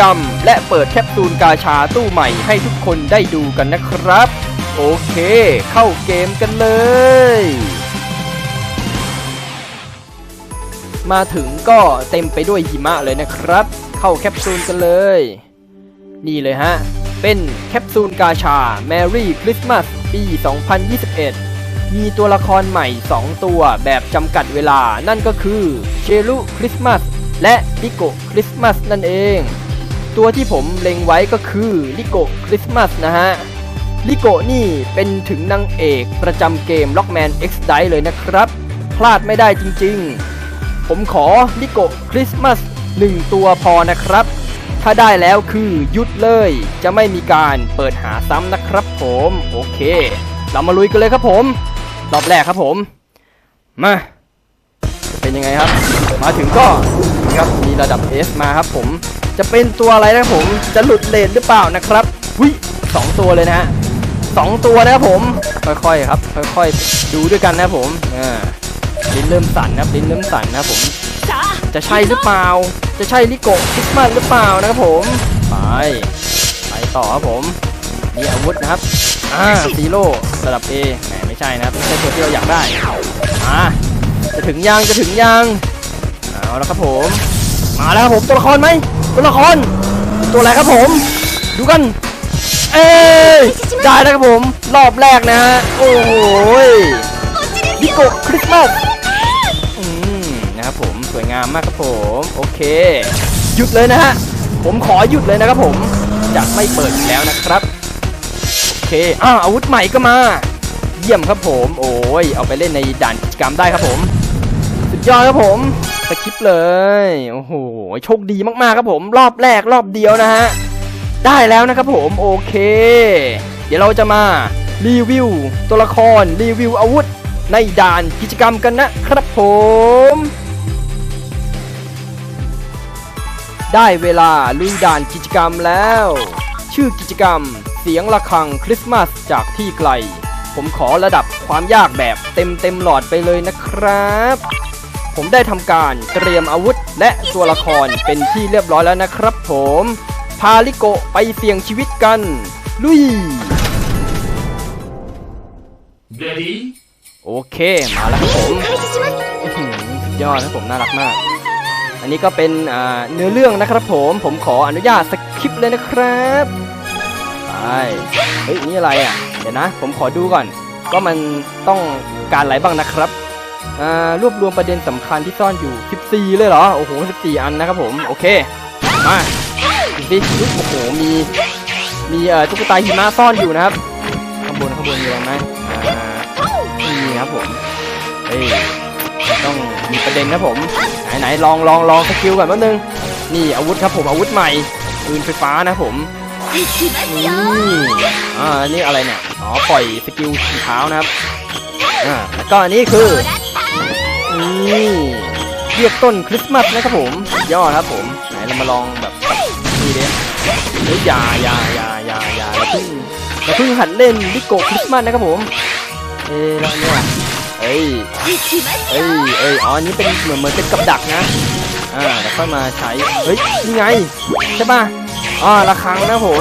กรรม และเปิดแคปซูลกาชาตู้ใหม่ให้ทุกคนได้ดูกันนะครับ โอเค เข้าเกมกันเลย มาถึงก็เต็มไปด้วยหิมะเลยนะครับ เข้าแคปซูลกันเลย นี่เลยฮะ เป็นแคปซูลกาชา Merry Christmas ปี 2021มีตัวละครใหม่ 2 ตัวแบบจำกัดเวลานั่นก็คือเชลุคริสต์มาสและลิโกคริสต์มาสนั่นเอง ตัวที่ผมเล็งไว้ก็คือลิโกคริสต์มาสนะฮะลิโกนี่เป็นถึงนางเอกประจำเกม Lockman X Dive เลยนะครับ พลาดไม่ได้จริงๆ ผมขอลิโกคริสต์มาส1ตัวพอนะครับ ถ้าได้แล้วคือหยุดเลย จะไม่มีการเปิดหาซ้ำนะครับผม โอเค เรามาลุยกันเลยครับผม รอบแรกครับผม มาเป็นยังไงครับ มาถึงก็ครับมีระดับ S มาครับผม จะเป็นตัวอะไรนะผมจะหลุดเลนหรือเปล่านะครับวิสองตัวเลยนะฮะสองตัวนะครับผมค่อยๆครับ ค่อยๆดูด้วยกันนะผมอ่าลิ้นเริ่มสั่นนะครับลิ้นเริ่มสั่นนะผมจะใช่หรือเปล่า จะใช่ลิโกคริสต์มาสหรือเปล่านะครับผมไปไปต่อครับผมมีอาวุธนะครับอ่าซีโร่ระดับ A แหมไม่ใช่นะครับไม่ใช่ตัวที่เราอยากได้อ่าจะถึงยังจะถึงยังเอาแล้วครับผม มาแล้วครับผมตัวละครไหม ตัวละครตัวอะไรครับผม ดูกัน เอ้ยได้แล้วครับผม รอบแรกนะฮะ โอ้โหลิโกคริสต์มาสอืมนะครับผมสวยงามมากครับผม โอเค หยุดเลยนะฮะ ผมขอหยุดเลยนะครับผม จะไม่เปิดอีกแล้วนะครับ โอเคอ้าอาวุธใหม่ก็มา เยี่ยมครับผม โอ้ย เอาไปเล่นในด่านกิจกรรมได้ครับผม สุดยอดครับผม สคริปเลย โอ้โห โชคดีมากๆครับผม รอบแรกรอบเดียวนะฮะ ได้แล้วนะครับผม โอเค เดี๋ยวเราจะมารีวิวตัวละครรีวิวอาวุธ ในด่านกิจกรรมกันนะครับผม ได้เวลาลุยด่านกิจกรรมแล้ว ชื่อกิจกรรม เสียงะระฆังคริสต์มาสจากที่ไกล ผมขอระดับความยากแบบเต็มเต็มหลอดไปเลยนะครับ ผมได้ทำการเตรียมอาวุธและตัวละครเป็นที่เรียบร้อยแล้วนะครับผม พาลิโกะไปเสี่ยงชีวิตกัน ลุย Ready? โอเคมาแล้วครับผมอื้อหือสุดยอดครับผมน่ารักมาก อันนี้ก็เป็นอ่าเนื้อเรื่องนะครับผมผมขออนุญาตสคริปต์เลยนะครับไปเฮ้ยนี่อะไรอะ เดี๋ยวนะ ผมขอดูก่อนว่ามันต้องการอะไรบ้างนะครับอ่า รวบรวมประเด็นสำคัญที่ซ่อนอยู่ 14 เลยเหรอ โอ้โห 14 อันนะครับผม โอเค มาดูสิโอ้โห มี มีเอ่อตุ๊กตาหิมะซ่อนอยู่นะครับ ข้างบนข้างบนมีอะไรไหมอ่ามีครับผม เฮ้ย ต้องมีประเด็นนะผม ไหนไหนลองลองลองสกิลก่อนแป๊บนึง นี่อาวุธครับผมอาวุธใหม่ปืนไฟฟ้านะผมนี่อ่านี่อะไรเนี่ย อ๋อ ปล่อยสกิลสีเท้านะครับ อ่าแล้วก็อันนี้คือ นี่เรียกต้นคริสต์มาสนะครับผมยอดครับผมไหนเรามาลองแบบนี่เด้เฮ้ยอยายายายายาเราเพิ่งเราเพิ่งหัดเล่นดิโกคริสต์มาสนะครับผมเอ้ยแล้วเนี่ยเอ้ยเอ้ยเอ้ยอ๋ออันนี้เป็นเหมือนเหมือนเป็นกับดักนะอ่าแล้วค่อยมาใช้เฮ้ยนี่ไงใช่ป่ะอ๋อระฆังนะผม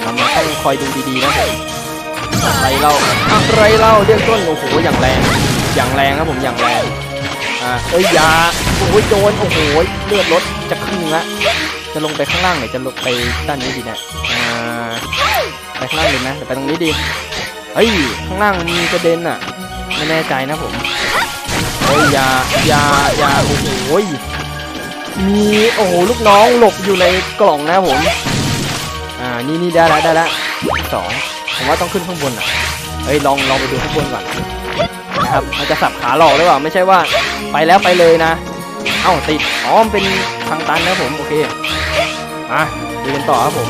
เรามาต้องคอยดูดีๆนะผมอะไรเล่าอะไรเล่าเรียกต้นโอ้โหอย่างแรง อย่างแรงครับผมอย่างแรงอ่าเอ้ยยาโอ้ยโดนโอ้โหเลือดลดจะครึ่งละจะลงไปข้างล่างหรือจะลงไปด้านนี้ดีเนี่ยอ่าไปข้างล่างเลยนะหรือไปตรงนี้ดีเฮ้ยข้างล่างมันมีประเด็นอะไม่แน่ใจนะผมเฮ้ยยายายาโอ้โหมีโอ้โหลูกน้องหลบอยู่ในกล่องนะผมอ่านี่นี่ได้แล้วได้แล้วสองผมว่าต้องขึ้นข้างบนอะเฮ้ยลองลองไปดูข้างบนก่อน นะครับมันจะสับขาหลอกหรือเปล่าไม่ใช่ว่าไปแล้วไปเลยนะ เอ้าติดอ๋อมันเป็นทางตันนะผมโอเคอะดูกันต่อครับผม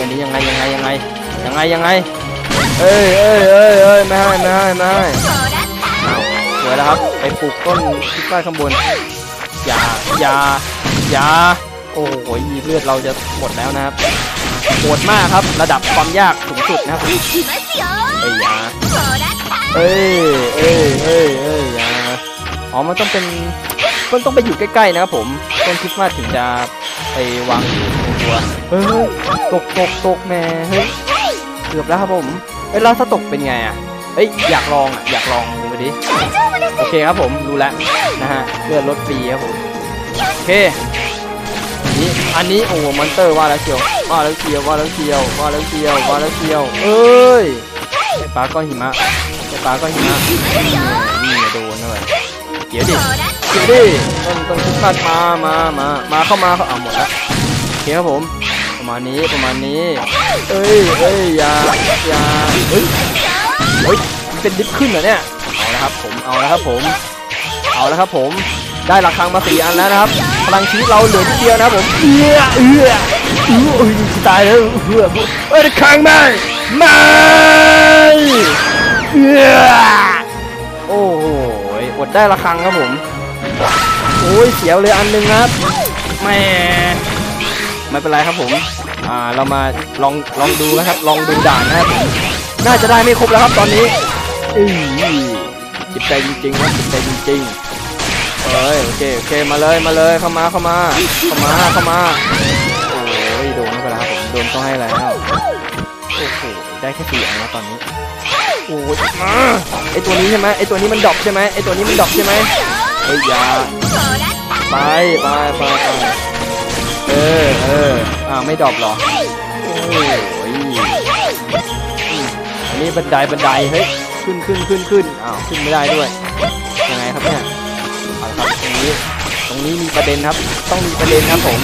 อันนี้ยังไงยังไงยังไงยังไงยังไงเอ้ยเอ้ยเอ้ยเอ้ยไม่ให้ไม่ให้ไม่ให้อ้าวสวยแล้วครับไปปลูกต้นคิดว่าข้างบนอย่าอย่าอย่าโอ้โหเลือดเราจะหมดแล้วนะครับโหดมากครับ ระดับความยากสูงสุดนะครับเอ้ยอย่าเอ้ยเอ้ยเอ้ยเอ้ยอ่าอ๋อมันต้องเป็นมันต้องไปอยู่ใกล้ๆนะครับผมต้นคริสต์มาสถึงจะไปวางอยู่ตัวเฮ้ยตกตกตกแม่เฮ้ยเกือบแล้วครับผมเอ้ยแล้วถ้าตกเป็นไงอะเอ้ยอยากลองอะอยากลองดูดิโอเคครับผมรู้แล้วนะฮะเลือดลดฟรีครับผมโอเคอันนี้อันนี้โอ้โหมอนเตอร์ว่าแล้วเชียวว่าแล้วเชียวว่าแล้วเชียวว่าแล้วเชียวว่าแล้วเชียวเอ้ยไอปลาก้อนหิมะ ไอ้ปลาก้อนหิมะนี่โดนเลยเดี๋ยวดิเดี๋ยวดิต้นต้นคริสต์มาสมามามามาเข้ามาเขาเอาหมดแล้วโอเคครับผมประมาณนี้ประมาณนี้ เอ้ยเอ้ยอย่าอย่าเฮ้ยเฮ้ยมันเป็นดิฟขึ้นเหรอเนี่ยเอาละครับผมเอาละครับผมเอาละครับผมได้ระฆังมาสี่อันแล้วนะครับพลังชีวิตเราเหลือนิดเดียวนะครับผมเอื้อเอื้อเอื้อเอ้ยตายแล้วเอื้อเอ้ยระฆังมาไม่เอื้อ โอ้โหอดได้ระฆังครับผม โอ้ยเสียวเลยอันหนึงครับแม่ไม่เป็นไรครับผม อ่า เรามาลองลองดูนะครับ ลองดูด่านนะครับผมน่าจะได้ไม่ครบแล้วครับตอนนี้อือจิตใจจริงๆนะจิตใจจริงๆเอ้ยโอเคโอเคมาเลยมาเลยเข้ามาเข้ามาเข้ามาเข้ามาโอ้ยโดนไม่เป็นไรครับผมโดนต้องให้แล้วโอ้โหได้แค่สี่อันแล้วตอนนี้ โอ้ยมาไอตัวนี้ใช่ไหมไอตัวนี้มันดอปใช่ไหมไอตัวนี้มันดอปใช่ไหมเฮ้ยอยาไปไปไปเออเอออ่าไม่ดอปเหรอโอ้ยอันนี้บันไดบันไดเฮ้ยขึ้นขึ้นขึ้นขึ้นอ้าวขึ้นไม่ได้ด้วยยังไงครับเนี่ยเอาละครับตรงนี้ตรงนี้มีประเด็นครับ ต้องมีประเด็นครับผม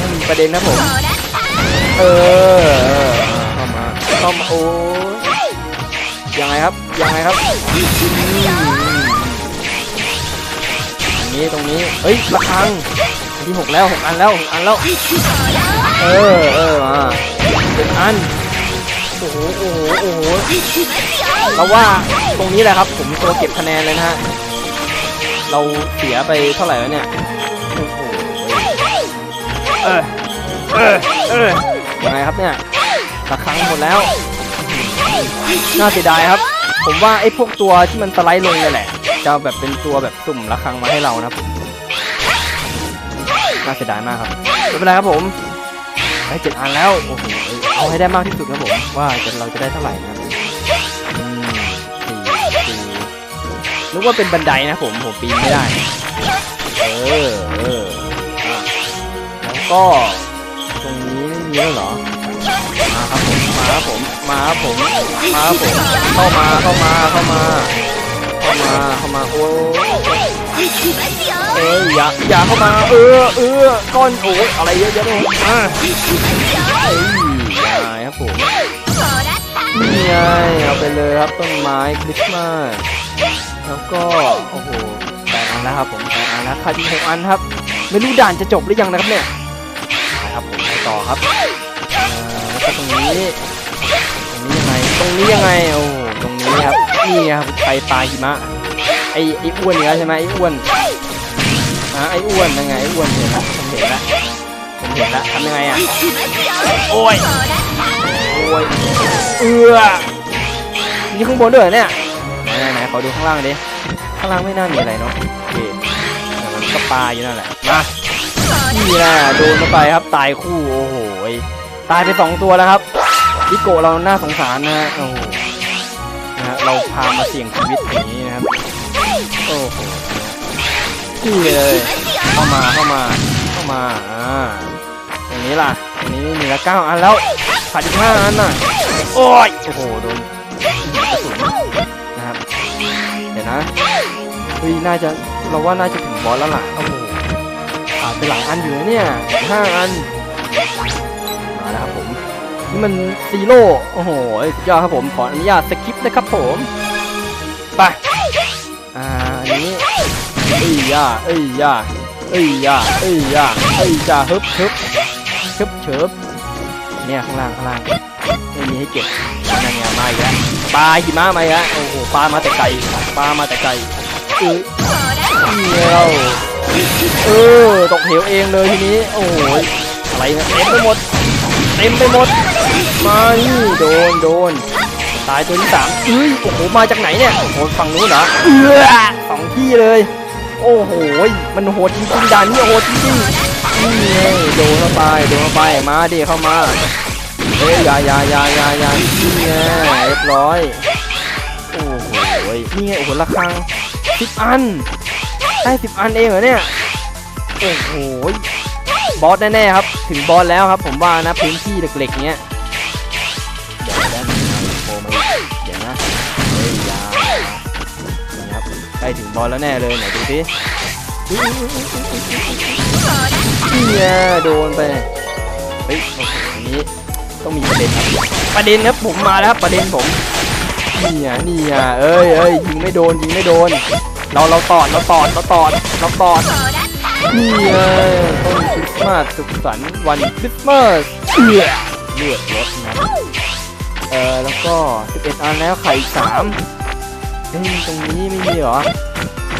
ต้องมีประเด็นครับผมเออเข้ามาเข้ามาโอ้ ยังไงครับ ยังไงครับตรงนี้ตรงนี้ เฮ้ยระฆังที่หกแล้วหกอันแล้วหกอันแล้ว เออเออมาเป็นอันโอ้โหโอ้โหโอ้โหเราว่าตรงนี้แหละครับ ผมตัวเก็บคะแนนเลยนะฮะ เราเสียไปเท่าไหร่แล้วเนี่ย โอ้โห เออ เออ เออยังไงครับเนี่ยระฆังหมดแล้ว น่าเสียดายครับ ผมว่าไอ้พวกตัวที่มันสไลด์ลงนี่แหละ จะแบบเป็นตัวแบบสุ่มระฆังมาให้เรานะครับน่าเสียดายมากครับไม่เป็นไรครับผมได้เจ็ดอันแล้วโอ้โหเอาให้ได้มากที่สุดครับผมว่าจะเราจะได้เท่าไหร่นะสี่สี่นึกว่าเป็นบันไดนะผมผมปีนไม่ได้ เออเออแล้วก็ตรงนี้ไม่มีแล้วเหรอ มาครับผมมาครับผมมาครับผมมาครับผม เข้ามาเข้ามาเข้ามา เข้ามาเข้ามาโอ้เอ้ยอย่าอย่าเข้ามา เออเออก้อนโอ้ยอะไรเยอะแยะไปหมดอะเอ้ยอย่าครับผมนี่ไงเอาไปเลยครับต้นไม้คริสต์มาสแล้วก็โอ้โหแปดอันแล้วครับผมแปดอันแล้วขาดอีกหกอันครับ ไม่รู้ด่านจะจบหรือยังนะครับเนี่ยครับผมไปต่อครับ ตรงนี้ตรงนี้ยังไงตรงนี้ยังไงโอ้ตรงนี้ครับนี่ครับไปปลาหิมะไอไออ้วนเนี้ยใช่ไหมไออ้วนอะไออ้วนยังไงไออ้วนเห็นละผมเห็นละผมเห็นละทำยังไงอะโอ้ยโอ้ยเอือมีข้างบนด้วยเนี่ยไหนไหนไหนขอดูข้างล่างดิข้างล่างไม่น่ามีอะไรเนาะโอเคแต่มันก็ปลาอยู่นั่นแหละมานี่แหละโดนเข้าไปครับตายคู่โอ้โหย ตายไปสองตัวแล้วครับดิโกเราน่าสงสารนะฮะโอ้โหนะฮะเราพามาเสี่ยงชีวิตอย่างนี้นะครับโอ้โหนี่เลยเข้ามาเข้ามาเข้ามาอ่าตรงนี้ล่ะตรงนี้มีละเก้าอันแล้วขาดอีกห้าอันน่ะโอ้ยโอ้โหโดนกระสุนนะครับเดี๋ยวนะเฮ้ยน่าจะเราว่าน่าจะถึงบอสแล้วล่ะโอ้โหขาดไปหลายอันอยู่นะเนี่ยห้าอัน นี่มันซีโร่โอ้โหสุดยอดครับผมขออนุญาตสคิปนะครับผมไปอ่าอันนี้เอ้ยย่าเอ้ยย่าเอ้ยย่าเอ้ยย่าเอ้ยย่าฮึบฮึบฮึบเฉิบเนี่ยข้างล่างข้างล่างไม่มีให้เก็บนั่นไงมาอีกแล้วปลาหิมะมาอีกแล้วโอ้โหปลามาแต่ไกลปลามาแต่ไกลเออนี่เราเออตกเหวเองเลยทีนี้โอ้โหอะไรเนี่ยเต็มไปหมดเต็มไปหมด มานี่โดนโดน ตายตัวที่สามเอ้ยโอ้โหมาจากไหนเนี่ยโอ้โหฝั่งนู้นเหรอเออสองที่เลย โอ้โหมันโหดจริงๆด่านนี้โหดจริงๆนี่ไงโดนเข้าไปโดนเข้าไปมาดิเข้ามาเฮ้ยอยาอยาอยาอยาอยานี่ไงเรียบร้อยโอ้โหนี่ไงโอ้โหระฆังสิบอันได้สิบอันเองเหรอเนี่ยโอ้โหบอสแน่ๆครับ ถึงบอสแล้วครับ ผมว่านะพื้นที่เล็กๆเนี้ย ใกล้ถึงบอสแล้วแน่เลยไหนดูสิอุ๊ยอุ๊ยอุ๊ยอุ๊ยอุ๊ยอุ๊ยนี่ไงโดนไปเฮ้ยโอ้โหอันนี้ต้องมีประเด็นครับประเด็นครับผมมาแล้วครับประเด็นผมนี่อะนี่อะเอ้ยเอ้ยยิงไม่โดนยิงไม่โดน เราเราตอดเราตอดเราตอดเราตอดนี่ไงต้นคริสต์มาสสุขสันต์วันคริสต์มาสเอื้อเลือดรถนะเออแล้วก็11อันแล้วไข่สาม เอ้ยตรงนี้ไม่มีเหรอ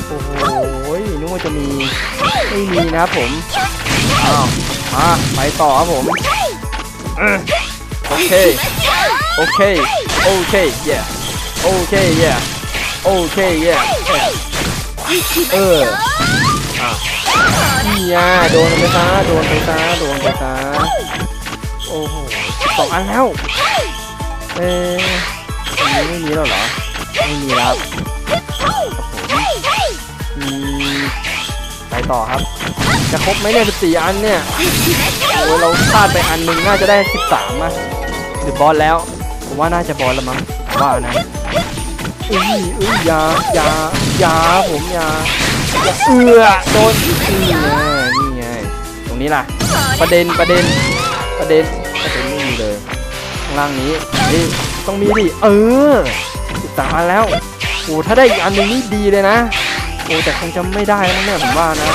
โอ้โหนึกว่าจะมี ไม่มีนะครับผมอ้าวมาไปต่อครับผมโอเค โอเค โอเค yeah โอเค yeah โอเค yeah เอออะนี่ไงโดนไปซะโดนไปซะโดนไปซะโอ้โหสองอันแล้ว เอ๊ะอันนี้ไม่มีแล้วเหรอ ไม่มีแล้วครับมอืมไปต่อครับ จะครบไหมเนี่ย14อันเนี่ยโอ้เราพลาดไปอันหนึ่งน่าจะได้13อะหรือบอลแล้ว ผมว่าน่าจะบอลแล้วมั้งว่านะอุ้ยอุ้ยยายายาผมยาอย่าเอือโดนนี่ไงนี่ไงตรงนี้ล่ะ ประเด็นประเด็นประเด็นประเด็นไม่มีเลยข้างล่างนี้นี่ต้องมีดิเออ 13อันแล้วโอ้ถ้าได้อีกอันหนึงนี่ดีเลยนะโอ้แต่คงจะไม่ได้แล้วเนี่ยผมว่านะ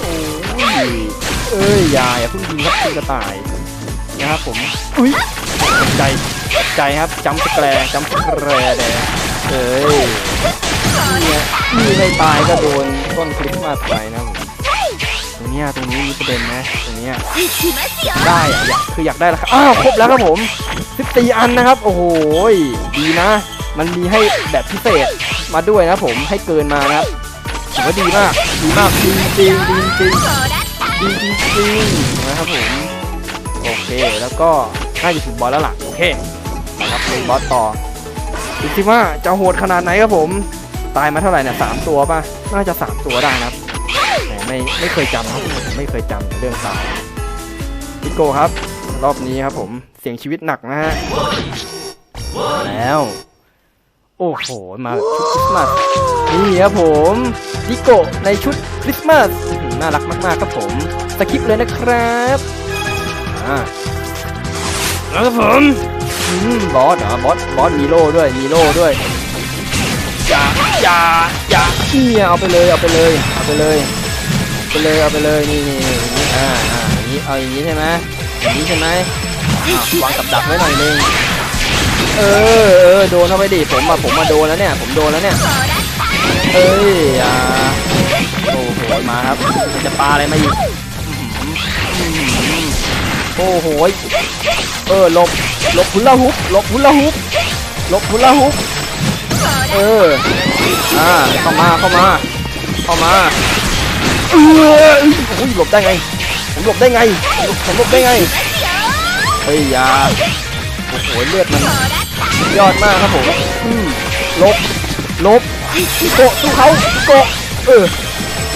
โอ้ยเอ้ยอย่าอย่าเพิ่งยิงครับคุณกระต่ายนะครับผมอุ้ยตกใจตกใจครับจำสแกรจำสแกรแดงเอ้ยนี่ไงนี่ไม่ตายก็โดนต้นคริสต์มาไปนะผมตรงเนี้ยตรงนี้มีประเด็นนะตรงเนี้ยได้อะอยากคืออยากได้แล้วครับอ้าวครบแล้วครับผม 14 อันนะครับ โอ้โหดีนะ มันมีให้แบบพิเศษมาด้วยนะผมให้เกินมานะครับถือว่าดีมากดีมากดีจริงดีจริงดีจริงจริงนะครับผม โอเคแล้วก็น่าจะถึงบอสแล้วล่ะโอเคนะครับเป็นบอสต่อดูสิว่าจะโหดขนาดไหนครับผม ตายมาเท่าไหร่เนี่ยสามตัวป่ะน่าจะสามตัวได้นะครับไม่ไม่เคยจำครับผมไม่เคยจำเรื่องตายพิโก้ครับ รอบนี้ครับผมเสียงชีวิตหนักนะฮะแล้ว โอ้โห มาชุดคริสต์มาสนี่ครับผมดิโกะในชุดคริสต์มาสอื้อหือน่ารักมากๆครับผมสกิปเลยนะครับอ่าแล้วครับผมอืมบอสเหรอบอสบอสมีโล่ด้วยมีโล่ด้วยอย่าอย่าอย่าเนี่ยเอาไปเลยเอาไปเลยเอาไปเลยเอาไปเลยเอาไปเลยนี่นี่นี่นี่อ่าอ่าอย่างนี้เอาอย่างนี้ใช่ไหมอย่าง นี้ใช่ไหมอ่าวางกับดักไว้หน่อยนึงเออเออโดนเข้าไปดิผมอะผมมาโดนแล้วเนี่ยผมโดนแล้วเนี่ยเอ้ยอ่าโอ้โหมาครับมันจะปาอะไรมาอีกอื้อหืออื้อหือโอ้โหเออหลบหลบหุนละฮุบหลบหุนละฮุบหลบหุนละฮุบเอออ่าเข้ามาเข้ามาเข้ามาเออโอ้ยหลบได้ไง ผมหลบได้ไง ผมหลบได้ไงเฮ้ยอยาโอ้โหเลือดมันยอดมากครับผมอืมหลบหลบโกะสู้เขาโกะเออ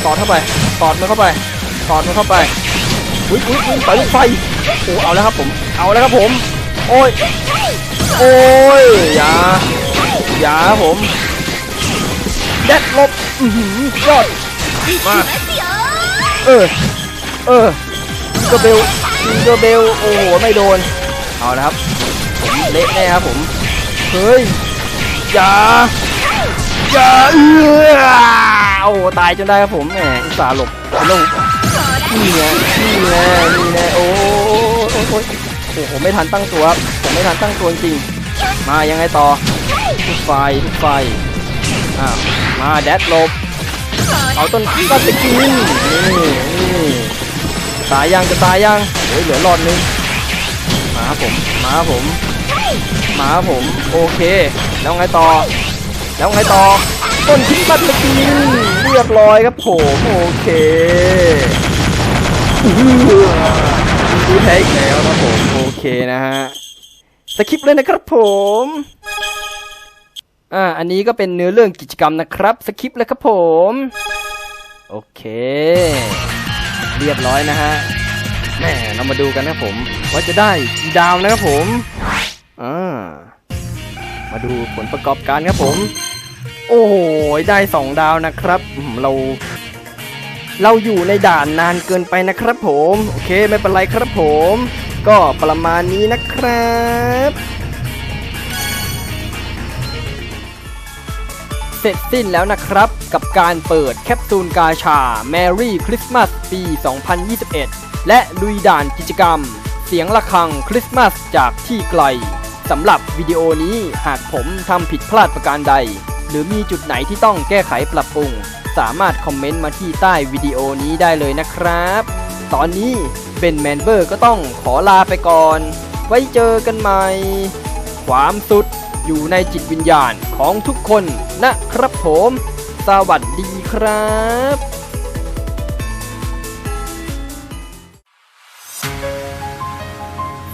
ตอดเข้าไปตอดมันเข้าไปตอดมันเข้าไปอุ้ยอุ้ยอุ้ยไปลูกไฟโอ้เอาแล้วครับผม เอาแล้วครับผม โอ้ยโอ้ยอย่าอย่าครับผมแดดลบอือหือยอดมาเออเออจิ งเกอร์เบลจิงเกอร์เบลโอ้โหไม่โดนเอาล้วครับผมเละแน่ครับผมเฮ้ยอย่าอย่าเอื้อโอ้โหตายจนได้ครับผมแหมอุตส่าห์หลบเป็นลูกนี่ไงนี่ไงนี่ไงโอ้ยโอ้ยโอ้ยโอ้โหไม่ทันตั้งตัวครับผมไม่ทันตั้งตัวจริงมายังไงต่อทุกไฟทุกไฟอ่ามาแดดลบเอาต้นก็ไปกินนี่นี่ ตายยังจะตายยังโอ้ยเหลือหลอดนึงมาผมมาผมมาผมโอเค แล้วไงต่อ แล้วไงต่อต้นทิ้งบัตรกินเรียบร้อยครับผมโอเคดูแท้อีกแล้วครับผมโอเคนะฮะสคริปเลยนะครับผมอ่าอันนี้ก็เป็นเนื้อเรื่องกิจกรรมนะครับสคริปเลยครับผม โอเค เรียบร้อยนะฮะแม่เรามาดูกันนะผม ว่าจะได้กี่ดาวนะครับผมอ่ามาดูผลประกอบการครับผม โอ้โหได้สองดาวนะครับเรา เราอยู่ในด่านนานเกินไปนะครับผม โอเคไม่เป็นไรครับผม ก็ประมาณนี้นะครับ เสร็จสิ้นแล้วนะครับ กับการเปิดแคปซูลกาชา Merry Christmas ปี 2021 และลุยด่านกิจกรรม เสียงะระฆังคริสต์มาสจากที่ไกลสำหรับวิดีโอนี้หากผมทำผิดพลาดประการใด หรือมีจุดไหนที่ต้องแก้ไขปรับปรุง สามารถคอมเมนต์มาที่ใต้วิดีโอนี้ได้เลยนะครับ ตอนนี้เบนแมนเบอร์ก็ต้องขอลาไปก่อน ไว้เจอกันใหม่ ความสุด อยู่ในจิตวิญญาณของทุกคนนะครับผม สวัสดีครับ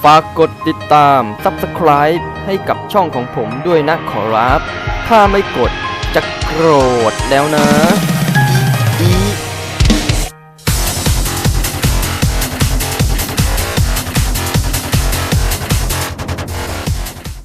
ฝากกดติดตาม Subscribe ให้กับช่องของผมด้วยนะขอรับ ถ้าไม่กดจะโกรธแล้วนะ